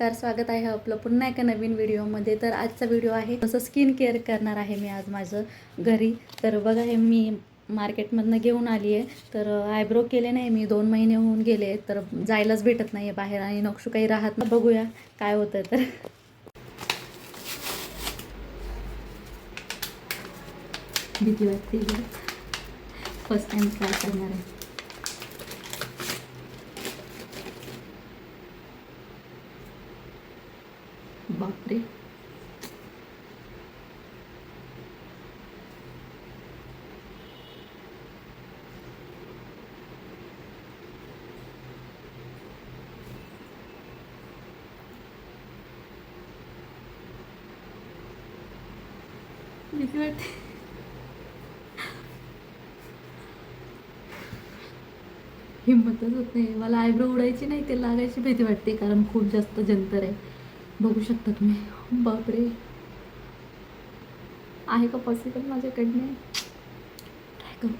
नमस्कार स्वागत आहे आपलं पुन्हा एका नवीन व्हिडिओमध्ये. तर आजचा व्हिडिओ आहे तसं स्किन केअर करणार आहे मी आज माझं घरी. तर बघा हे मी मार्केटमधनं घेऊन आली आहे. तर आयब्रो केले नाही मी दोन महिने होऊन गेले तर जायलाच भेटत नाही आहे बाहेर आणि नक्षू काही राहत ना बघूया काय होतं तर. भीती वाटते फर्स्ट टाईम ट्राय करणार आहे. बापरे. भीती वाटते. हिंमतच होत नाही. मला आयब्रो उडायची नाही ते लागायची भीती वाटते कारण खूप जास्त जंतर आहे. बघू शकता तुम्ही. बापरे. आहे का पॉसिबल माझ्याकडने? ट्राय करू.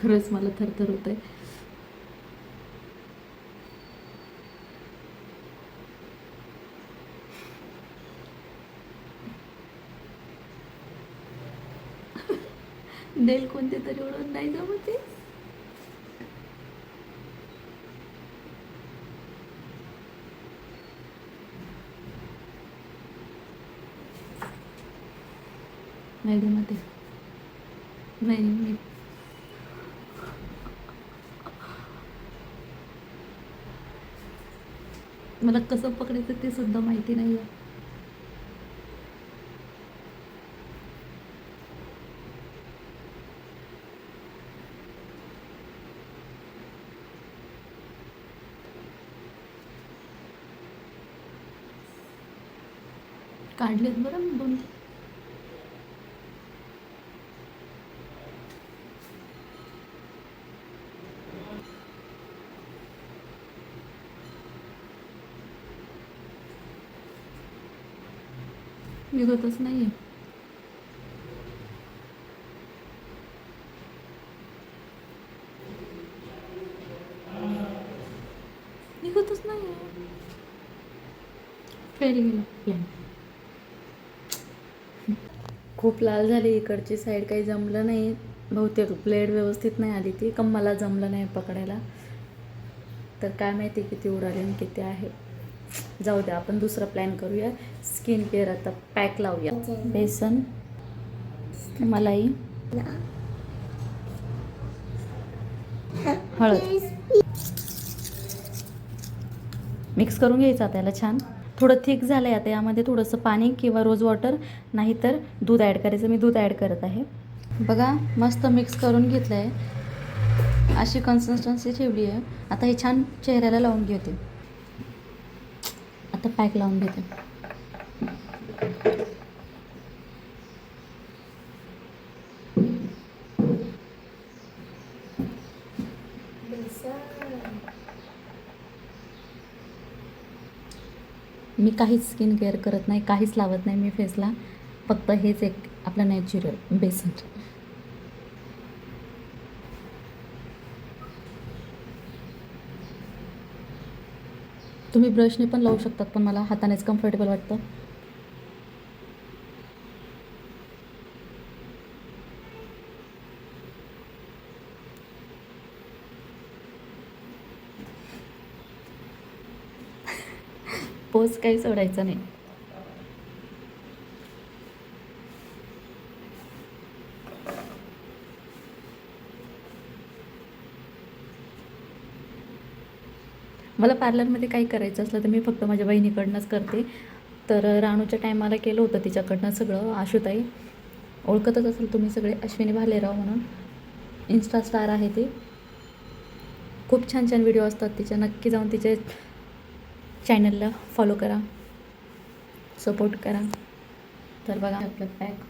खरंच मला थरथर होत आहे नेल कोणते तरी उडून नाही जमत नाही आहे. नाही मी मला कसं पकडायचं ते सुद्धा माहिती नाही आहे काढलेत बरं दोन निघतच नाही आहे निघतच नाही आहे फेल गेला. प्लॅन. खूप लाल झाली इकडची साईड काही जमलं नाही. बहुतेक ब्लेड व्यवस्थित नाही आली ती कम मला जमलं नाही पकडायला. तर काय माहिती किती उडाली आणि किती आहे. जाऊ द्या आपण दुसरा प्लॅन करूया. स्किन केअर आता पॅक लावूया. बेसन मलाई हळद. मिक्स करून घ्यायचं आता याला छान. थोडं थिक झालं आहे आता यामध्ये थोडंसं पाणी किंवा रोज वॉटर नाहीतर दूध ॲड करायचं. मी दूध ॲड करत आहे. बघा मस्त मिक्स करून घेतलं आहे अशी कन्सिस्टन्सी ठेवली आहे. आता हे छान चेहऱ्याला लावून घेते. आता पॅक लावून घेते मी काहीच स्किन केअर करत नाही काहीच लावत नाही मी फेसला फक्त हेच एक आपलं नॅचरल बेसन. तुम्ही ब्रशने पण लावू शकतात पण मला हातानेच कम्फर्टेबल वाटतं. पोज काही सोडायचा नाही. मला पार्लरमध्ये काही करायचं असलं तर मी फक्त माझ्या बहिणीकडनंच करते. तर राणूच्या टायमाला केलं होतं तिच्याकडनं सगळं आशुताई. ओळखतच असेल तुम्ही सगळे अश्विनी भालेराव म्हणून. इन्स्टा स्टार आहे ते. खूप छान छान व्हिडिओ असतात तिच्या. नक्की जाऊन तिचे चॅनलला फॉलो करा. सपोर्ट करा. तर बघा आपलं पॅक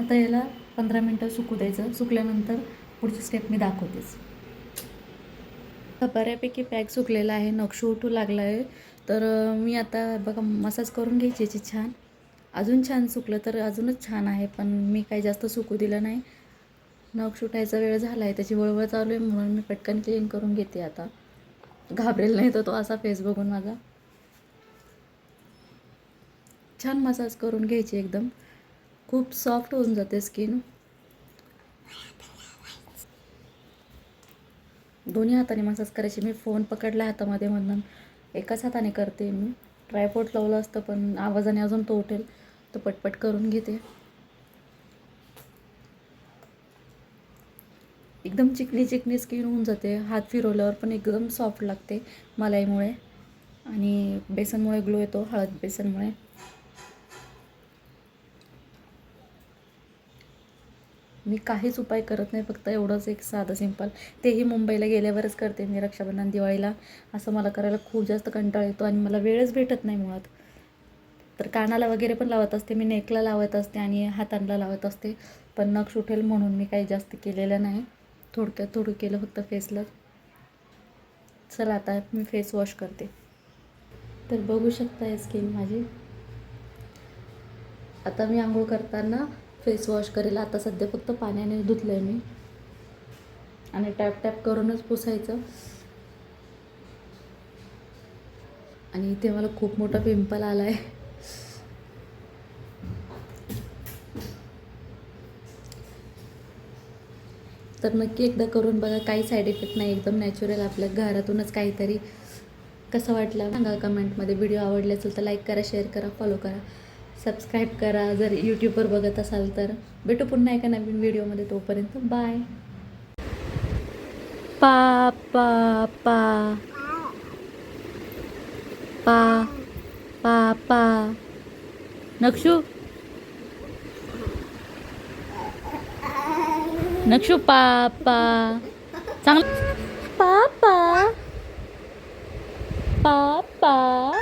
आता याला पंधरा मिनटं सुकू द्यायचं. सुकल्यानंतर पुढची स्टेप मी दाखवतेच. बऱ्यापैकी पॅक सुकलेला आहे नक्षू उठू लागला आहे. तर मी आता बघा मसाज करून घ्यायची याची छान. अजून छान सुकलं तर अजूनच छान आहे पण मी काही जास्त सुकू दिलं नाही. नक्ष उठायचा वेळ झाला आहे त्याची वळवळ चालू आहे म्हणून मी पटकन क्लीन करून घेते आता. घाबरेल नाही तर तो असा फेस बघून माझा. छान मसाज करून घ्यायची एकदम. खूप सॉफ्ट होऊन जाते स्किन दोन्ही हाताने मसाज करायची. मी फोन पकडला हातामध्ये म्हणून. एकाच हाताने करते मी. ट्रायपोर्ट लावलं असतं पण आवाजाने अजून तो उठेल. तो पटपट करून घेते. एकदम चिकनी चिकनी स्किन होऊन जाते. हात फिरवल्यावर पण एकदम सॉफ्ट लागते मलाईमुळे. आणि बेसनमुळे ग्लो येतो हळद बेसनमुळे. मी काहीच उपाय करत नाही फक्त एवढंच एक साधं सिंपल तेही मुंबईला गेल्यावरच करते मी रक्षाबंधन दिवाळीला. असं मला करायला खूप जास्त कंटाळा येतो आणि मला वेळच भेटत नाही मुळात. तर कानाला वगैरे पण लावत असते मी नेकला लावत असते आणि हातांना लावत असते. पण नख सुटेल म्हणून मी काही जास्त केलेलं नाही. थोडक्यात थोडं केलं फक्त फेसला चला आता मी फेस वॉश करते. तर बघू शकता स्किन माझी. आता मी आंघोळ करताना फेस वॉश करेल. आता सध्या फक्त पाण्याने धुतलं आहे मी. आणि टॅप टॅप करूनच पुसायचं. आणि इथे मला खूप मोठा पिंपल आला आहे तर नक्की एकदा करून बघा. काही साईड इफेक्ट नाही. एकदम नॅचरल आपल्या घरातूनच काहीतरी. कसं वाटलं? सांगा कमेंटमध्ये व्हिडिओ आवडले असेल तर लाईक करा शेअर करा फॉलो करा. सबस्क्राईब करा. जर यूट्यूबवर बघत असाल तर. भेटू पुन्हा एका नवीन व्हिडिओमध्ये तोपर्यंत बाय पा पा पा. पा पा पा. नक्षू. नक्षू पापा चांगलं. पापा पापा पा पा.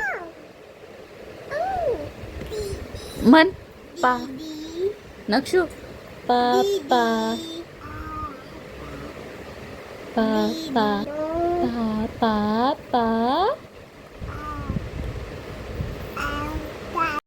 नक्षू पापा पापा पापा पा